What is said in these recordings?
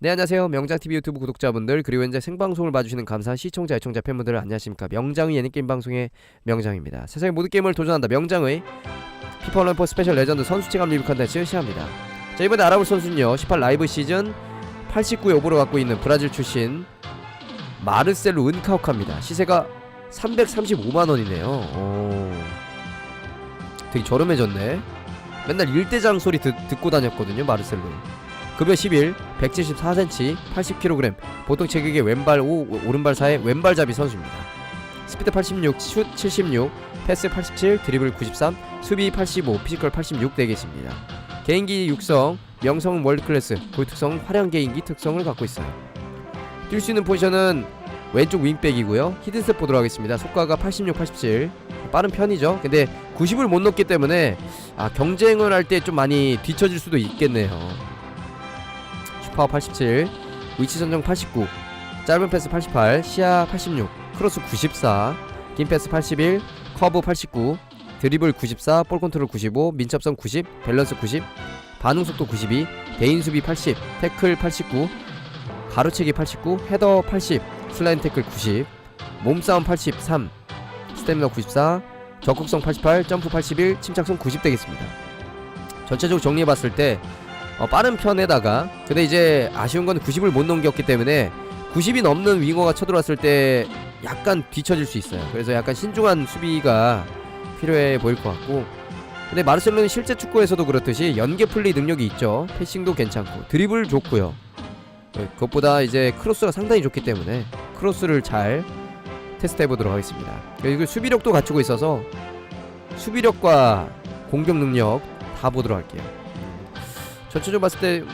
네 안녕하세요. 명장TV 유튜브 구독자분들 그리고 현재 생방송을 봐주시는 감사한 시청자 애청자 팬분들 안녕하십니까? 명장의 예능게임 방송의 명장입니다. 세상의 모든 게임을 도전한다. 명장의 올림픽 스페셜 레전드 선수 체감 리뷰 컨텐츠 시작합니다. 자 이번에 알아볼 선수는요. 18 라이브 시즌 89의 오버를 갖고 있는 브라질 출신 마르셀로 은카우카입니다. 시세가 335만원이네요. 오. 되게 저렴해졌네. 맨날 일대장 소리 듣, 듣고 다녔거든요 마르셀로 급여 11, 174cm, 80kg, 보통 체격의 왼발 5, 오른발 사이 왼발잡이 선수입니다. 스피드 86, 슛 76, 패스 87, 드리블 93, 수비 85, 피지컬 86 되겠습니다. 개인기 육성, 명성은 월드클래스, 고유 특성 화려한 개인기 특성을 갖고 있어요. 뛸 수 있는 포지션은 왼쪽 윙백이고요. 히든스텝 보도록 하겠습니다. 속가가 86, 87 빠른 편이죠. 근데 90을 못 넣기 때문에 아, 경쟁을 할 때 좀 많이 뒤처질 수도 있겠네요. 슈퍼 87 위치 선정 89 짧은 패스 88 시야 86 크로스 94긴 패스 81 커브 89 드리블 94 볼 컨트롤 95 민첩성 90 밸런스 90 반응 속도 92 대인 수비 80 태클 89 가로채기 89 헤더 80 슬라이드 태클 90 몸싸움 83 스태미너 94 적극성 88 점프 81 침착성 90 되겠습니다. 전체적으로 정리해봤을 때 어, 빠른 편에다가 근데 이제 아쉬운 건 90을 못 넘겼기 때문에 90이 넘는 윙어가 쳐들어왔을 때 약간 뒤처질 수 있어요. 그래서 약간 신중한 수비가 필요해 보일 것 같고 근데 마르셀로는 실제 축구에서도 그렇듯이 연계 플레이 능력이 있죠. 패싱도 괜찮고 드리블 좋고요. 네, 그것보다 이제 크로스가 상당히 좋기 때문에 크로스를 잘 테스트해 보도록 하겠습니다. 그리고 수비력도 갖추고 있어서 수비력과 공격 능력 다 보도록 할게요. 전체적으로 봤을 때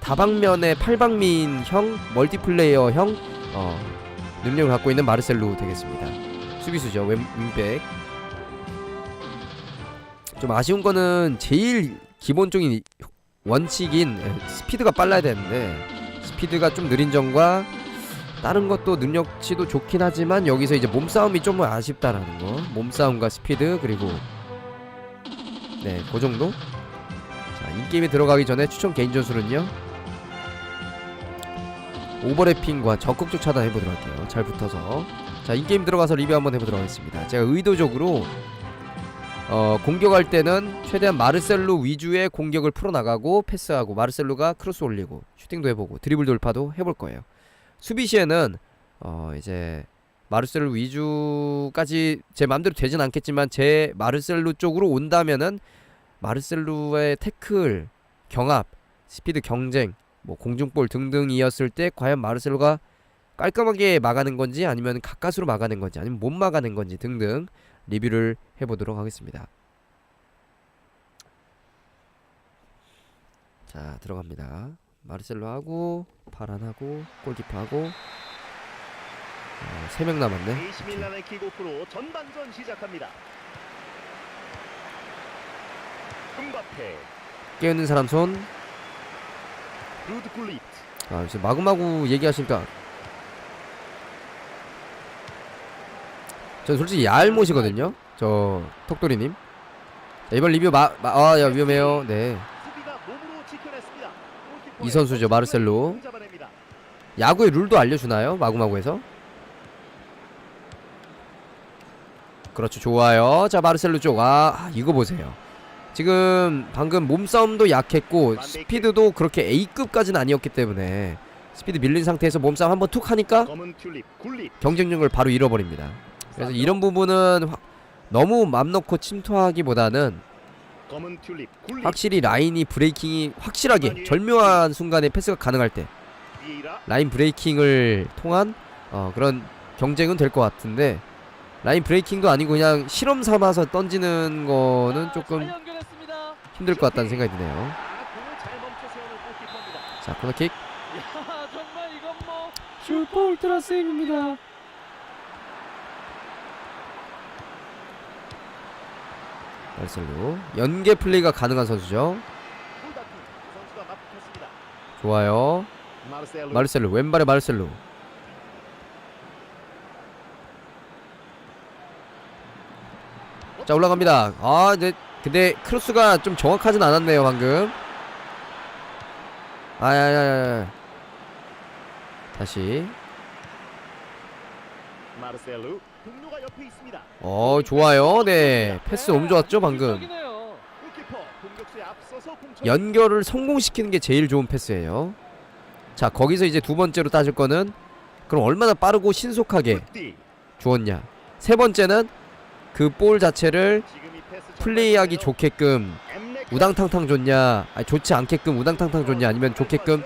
다방면의 팔방민형 멀티플레이어형 어, 능력을 갖고 있는 마르셀로 되겠습니다. 수비수죠 왼 윙백. 좀 아쉬운 거는 제일 기본적인 원칙인 에, 스피드가 빨라야 되는데 스피드가 좀 느린 점과 다른 것도 능력치도 좋긴 하지만 여기서 이제 몸싸움이 좀 아쉽다라는 거 몸싸움과 스피드 그리고 네그 정도 자, 인게임에 들어가기 전에 추천 개인 전술은요. 오버래핑과 적극적 차단 해보도록 할게요. 잘 붙어서. 자, 인게임 들어가서 리뷰 한번 해보도록 하겠습니다. 제가 의도적으로 어, 공격할 때는 최대한 마르셀로 위주의 공격을 풀어나가고 패스하고 마르셀로가 크로스 올리고 슈팅도 해보고 드리블 돌파도 해볼 거예요. 수비 시에는 어, 이제 마르셀로 위주까지 제 맘대로 되진 않겠지만 제 마르셀로 쪽으로 온다면은 마르셀루의 태클, 경합, 스피드 경쟁, 뭐 공중볼 등등이었을 때 과연 마르셀루가 깔끔하게 막아낸 건지 아니면 가까스로 막아낸 건지 아니면 못 막아낸 건지 등등 리뷰를 해보도록 하겠습니다. 자 들어갑니다. 마르셀로 하고 파란하고 골키퍼하고 어, 3명 남았네. AC 밀란의 킥오프로 전반전 시작합니다. 음바페, 깨우는 사람 손. 아 이제 마구마구 얘기하시니까. 전 솔직히 얄못이거든요. 저 톡돌이님. 자, 이번 리뷰 마아야 위험해요. 네. 수비가 몸으로 지켜냈습니다. 골키퍼의 이 선수죠, 마르셀로. 야구의 룰도 알려주나요? 마구마구에서? 그렇죠 좋아요. 자 마르셀로 쪽아 아, 이거 보세요 지금 방금 몸싸움도 약했고 스피드도 그렇게 A급까지는 아니었기 때문에 스피드 밀린 상태에서 몸싸움 한번 툭 하니까 경쟁력을 바로 잃어버립니다. 그래서 이런 부분은 확- 너무 맘 놓고 침투하기보다는 확실히 라인이 브레이킹이 확실하게 절묘한 순간에 패스가 가능할 때 라인 브레이킹을 통한 어, 그런 경쟁은 될 것 같은데 라인 브레이킹도 아니고 그냥 실험 삼아서 던지는 거는 조금 연결했습니다. 힘들 것 같다는 생각이 드네요. 아. 자 코너킥 이건 뭐 슈퍼 울트라 세입니다. 마르셀로 연계 플레이가 가능한 선수죠. 좋아요. 마르셀로, 왼발에 마르셀로 자 올라갑니다 아 네, 근데 크로스가 좀 정확하진 않았네요 방금. 아야야야 다시. 어 좋아요. 네 패스 너무 좋았죠 방금. 공처 연결을 성공시키는 게 제일 좋은 패스예요. 자 거기서 이제 두 번째로 따질 거는 그럼 얼마나 빠르고 신속하게. 주었냐. 세 번째는 그 볼 자체를 플레이하기 좋게끔 우당탕탕 좋냐 아니 좋지 않게끔 우당탕탕 좋냐 아니면 좋게끔.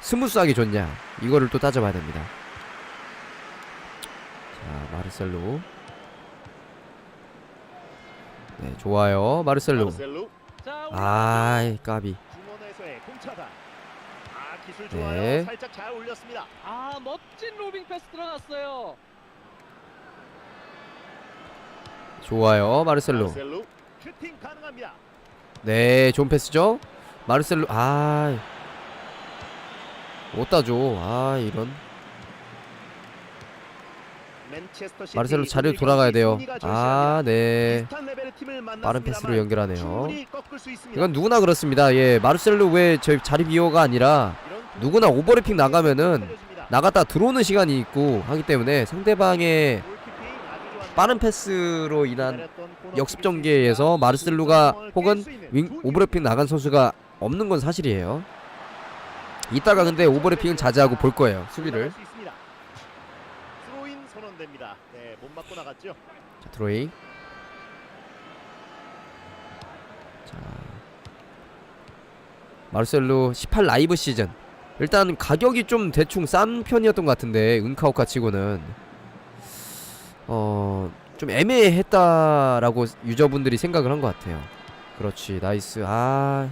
스무스하게 좋냐 이거를 또 따져봐야 됩니다 자 마르셀로 네 좋아요 마르셀로 아이 까비. 아 네. 살짝 잘 올렸습니다. 아 멋진 로빙 패스 들어갔어요. 좋아요. 마르셀로. 네 좋은 패스죠? 마르셀로 아. 못 따줘? 아 이런. 마르셀로 자리로 돌아가야 돼요. 아네. 빠른 패스로 연결하네요. 이건 누구나 그렇습니다. 예 마르셀로 왜 저희 자리 비호가 아니라 누구나 오버래핑 나가면은. 나갔다 들어오는 시간이 있고 하기 때문에 상대방의 빠른 패스로 인한 역습. 전개에서 마르셀루가 혹은 윙두 오버래핑 나간 선수가 없는 건 사실이에요. 이따가 근데 오버래핑은 자제하고 볼 거예요 수비를. 네, 못 맞고 나갔죠. 자, 드로잉. 자, 마르셀로 18 라이브 시즌. 일단 가격이 좀 대충 싼 편이었던 것 같은데 은카오카 치고는 어 좀 애매했다라고 유저분들이 생각을 한 것 같아요. 그렇지 나이스. 아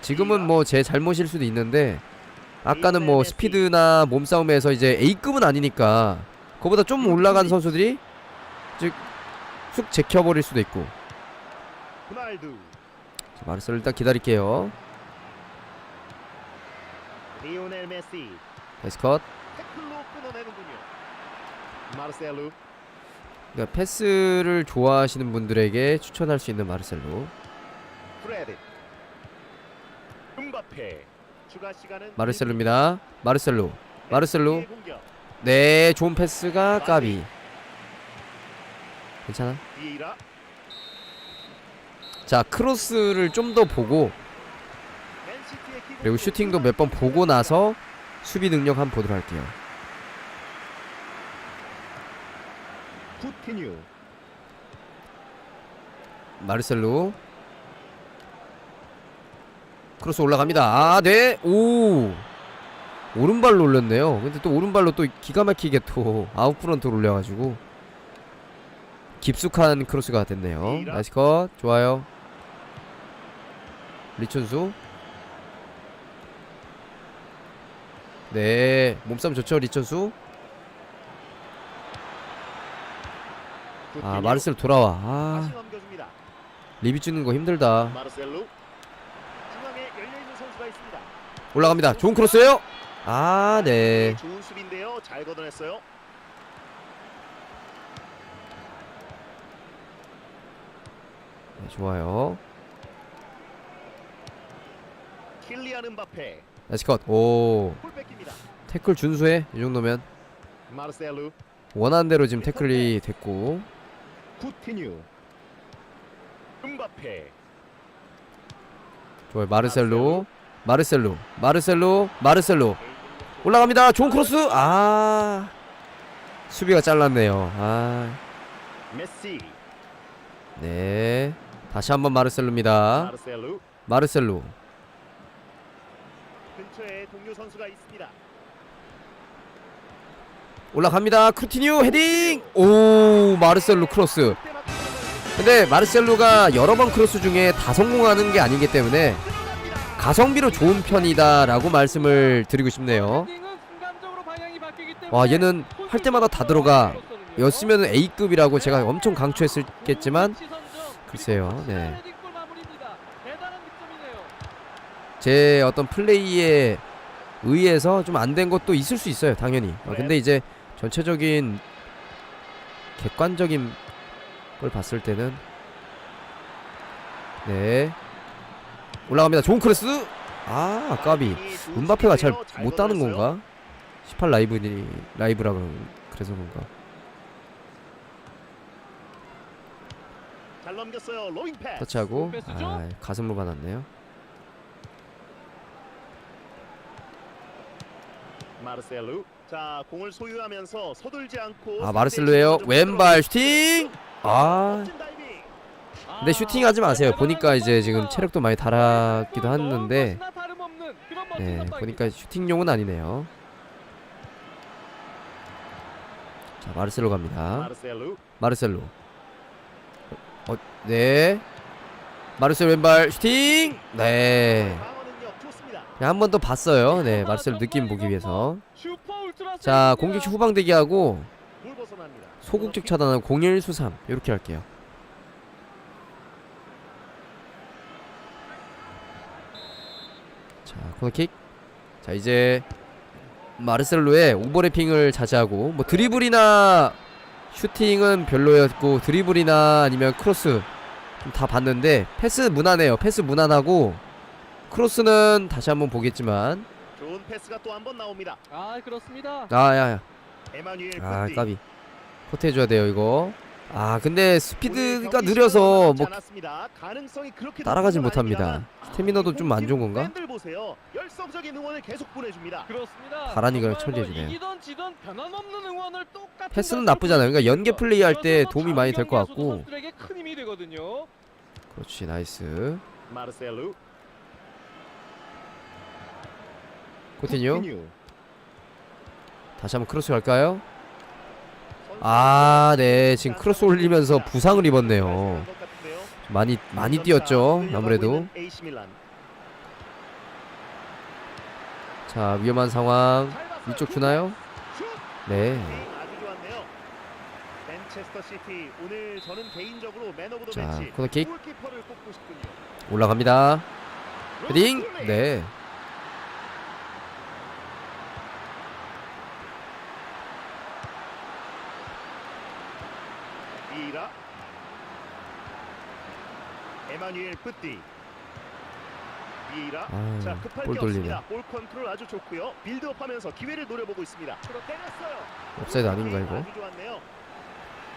지금은 뭐 제 잘못일 수도 있는데 아까는 뭐 스피드나 몸싸움에서 이제 A급은 아니니까 그보다 좀 올라간 선수들이 즉 쑥 제켜버릴 수도 있고. 자, 마르셀 일단 기다릴게요. 리오넬 메시, 베스컷 태클로 끊어내는군요. 마르셀루, 그러니까 패스를 좋아하시는 분들에게 추천할 수 있는 마르셀로 마르셀로입니다. 마르셀로 마르셀로 메시의 공격. 네 좋은 패스가 까비. 괜찮아? 자 크로스를 좀 더 보고 그리고 슈팅도 몇 번 보고 나서 수비 능력 한번 보도록 할게요 쿠티뉴, 마르셀로 크로스 올라갑니다. 아 네 오. 오른발로 올렸네요. 근데 또 오른발로 또 기가 막히게 또 아웃프런트로 올려가지고 깊숙한 크로스가 됐네요. 나이스 컷. 좋아요. 리춘수. 네. 몸싸움 좋죠 리춘수 아 쿠티뉴. 마르셀로 돌아와 아. 리뷰 찍는 거 힘들다. 올라갑니다. 좋은 크로스예요. 아, 네. 좋은 수비인데요. 잘 걷어냈어요. 네, 좋아요. 킬리안 음바페, 나이스 컷. 오. 태클 준수해. 이 정도면 마르셀루, 원하는 대로 지금 태클이 됐고. 쿠티뉴, 음바페, 좋아요. 마르셀로. 마르셀로. 마르셀로. 마르셀로. 올라갑니다. 좋은 크로스. 아. 수비가 잘랐네요. 아. 메시, 네. 다시 한번 마르셀로입니다. 마르셀로. 근처에 동료 선수가 있습니다. 올라갑니다. 쿠티뉴 헤딩. 오, 마르셀로 크로스. 근데 마르셀로가 여러 번 크로스 중에 다 성공하는 게 아니기 때문에 가성비로 좋은 편이다라고 말씀을 드리고 싶네요. 와 얘는 할 때마다 다 들어가. 였으면 A급이라고 제가 엄청 강조했겠지만 글쎄요, 네. 제 어떤 플레이에 의해서 좀 안 된 것도 있을 수 있어요, 당연히. 어, 근데 이제 전체적인 객관적인 걸 봤을 때는 네 올라갑니다. 좋은 크로스. 아 까비 음바페가 잘 못 따는 건가? 18 라이브니 라이브라 그러- 그래서 그런가? 잘 넘겼어요. 로잉 패스. 터치하고? 아 가슴으로 받았네요. 마르셀루. 자, 공을 소유하면서 서둘지 않고 아 마르셀로예요. 왼발 슈팅. 아. 근데 슈팅 하지 마세요. 보니까 이제 지금 체력도 많이 달았기도 했는데 네 보니까 슈팅용은 아니네요. 자 마르셀로 갑니다. 마르셀로. 어, 네. 마르셀 왼발 슈팅. 네. 한 번 더 봤어요. 네 마르셀 느낌 보기 위해서. 자 공격시 후방 대기하고. 소극적 차단하고 01수삼 이렇게 할게요. 자 코너킥. 자 이제 마르셀로의 오버래핑을 자제하고 뭐 드리블이나 슈팅은 별로였고 드리블이나 아니면 크로스 좀다 봤는데 패스 무난해요. 패스 무난하고 크로스는 다시 한번 보겠지만 좋은 패스가 또 한 번 나옵니다. 아 그렇습니다. 아 야야 에마뉴엘 아. 까비 코트 해줘야 돼요 이거 아 근데 스피드가 느려서 뭐 따라가진 못합니다 스태미너도 좀 안 좋은 건가? 팬들 보세요. 열성적인 응원을 계속 보내줍니다. 그렇습니다. 가란이가 정말 뭐 처리해주네요. 이기던 지던 변함없는 응원을 똑같은 패스는 않아요. 그러니까 연계 보여주고 플레이 할 때 도움이 많이 될 것 같고 선수들에게 큰 힘이 되거든요. 그렇지 나이스 마르셀루. 코티뉴. 다시 한번 크로스 갈까요? 아 네 지금 크로스 올리면서. 부상을 입었네요. 많이 많이 뛰었죠 아무래도. 자 위험한 상황. 위쪽 주나요? 슛! 네더 자, 코너킥. 올라갑니다 헤딩. 네 이라 에마뉴엘 뿌띠 이라 자 아, 급할 볼게 돌리네 없습니다. 볼 컨트롤 아주 좋고요. 빌드업 하면서 기회를 노려보고 있습니다. 때렸어요. 옵사이드 아닌가 이거 아주 좋았네요.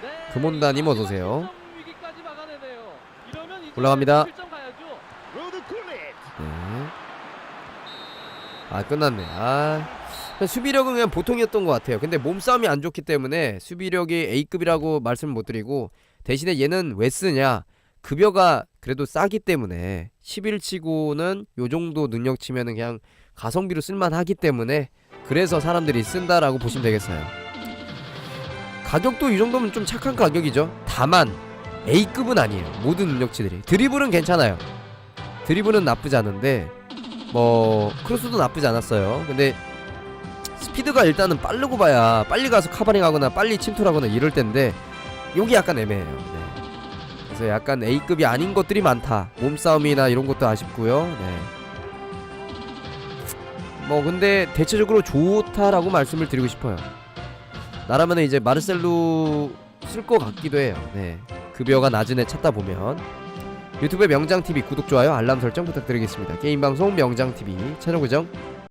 네, 금온다님 어서 오세요. 실점 위기까지 막아내네요. 이러면 이제 올라갑니다. 실점 가야죠. 로드 쿨릿 네. 아 끝났네. 아 그냥 수비력은 그냥 보통이었던 것 같아요. 근데 몸싸움이 안 좋기 때문에 수비력이 A급이라고 말씀을 못 드리고 대신에 얘는 왜 쓰냐? 급여가 그래도 싸기 때문에 11치고는 요 정도 능력치면은 그냥 가성비로 쓸만하기 때문에 그래서 사람들이 쓴다라고 보시면 되겠어요. 가격도 이 정도면 좀 착한 가격이죠. 다만 A급은 아니에요. 모든 능력치들이 드리블은 괜찮아요. 드리블은 나쁘지 않은데 뭐 크로스도 나쁘지 않았어요. 근데 스피드가 일단은 빠르고 봐야 빨리 가서 카바링하거나 빨리 침투하거나 이럴 텐데 여기 약간 애매해요. 네. 그래서 약간 A급이 아닌 것들이 많다. 몸싸움이나 이런 것도 아쉽고요. 네. 뭐 근데 대체적으로 좋다라고 말씀을 드리고 싶어요. 나라면 이제 마르셀로 쓸 것 같기도 해요. 네. 급여가 낮은 애 찾다 보면 유튜브의 명장TV 구독, 좋아요, 알람 설정 부탁드리겠습니다. 게임 방송 명장TV 채널 고정